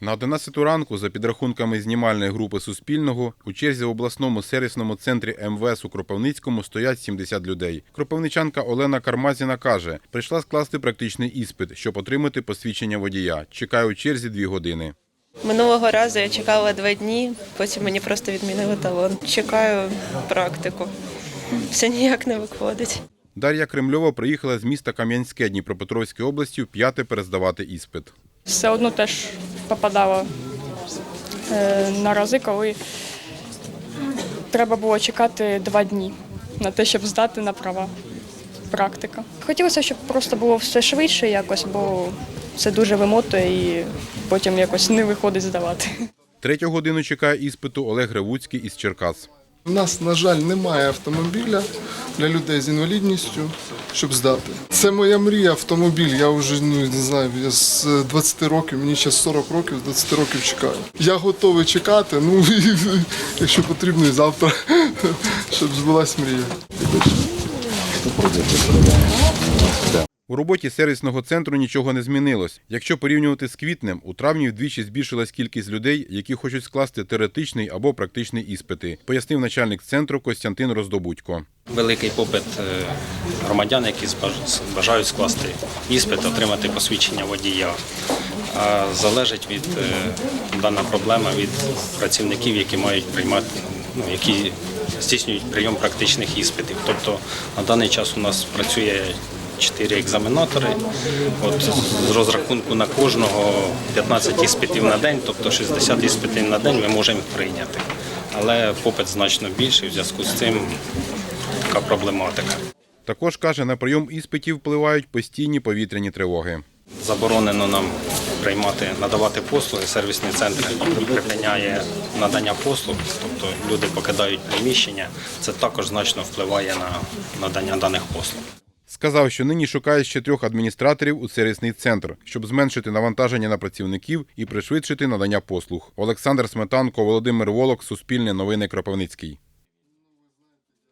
На 11 ранку, за підрахунками знімальної групи Суспільного, у черзі в обласному сервісному центрі МВС у Кропивницькому стоять 70 людей. Кропивничанка Олена Кармазіна каже, прийшла скласти практичний іспит, щоб отримати посвідчення водія. Чекає у черзі дві години. Минулого разу я чекала два дні, потім мені просто відмінили талон. Чекаю практику. Все ніяк не виходить. Дар'я Кремльова приїхала з міста Кам'янське Дніпропетровської області вп'яте перездавати іспит. все одно теж попадала е, на рази, коли треба було чекати два дні на те, щоб здати на права. Практика. Хотілося, щоб просто було все швидше якось, бо це дуже вимотує і потім якось не виходить здавати. Третю годину чекає іспиту Олег Гревуцький із Черкас. У нас, на жаль, немає автомобіля для людей з інвалідністю, щоб здати. Це моя мрія автомобіль. Я вже ну не знаю, я з 20 років, мені зараз 40 років, з 20 років чекаю. Я готовий чекати. Ну і, якщо потрібно, і завтра, щоб збулась мрія. У роботі сервісного центру нічого не змінилось. Якщо порівнювати з квітнем, у травні вдвічі збільшилась кількість людей, які хочуть скласти теоретичний або практичний іспити, пояснив начальник центру Костянтин Роздобудько. Великий попит е, громадян, які бажають скласти іспит, отримати посвідчення водія. А залежить від е, дана проблема від працівників, які мають приймати, ну, які здійснюють прийом практичних іспитів. Тобто на даний час у нас працює чотири екзаменатори. От з розрахунку на кожного 15 іспитів на день, тобто 60 іспитів на день ми можемо прийняти. Але попит значно більший в зв'язку з цим така проблематика. Також каже, на прийом іспитів впливають постійні повітряні тривоги. Заборонено нам приймати, надавати послуги. Сервісний центр припиняє надання послуг, тобто люди покидають приміщення. Це також значно впливає на надання даних послуг. Сказав, що нині шукає ще трьох адміністраторів у сервісний центр, щоб зменшити навантаження на працівників і пришвидшити надання послуг. Олександр Сметанко, Володимир Волок, Суспільне новини Кропивницький.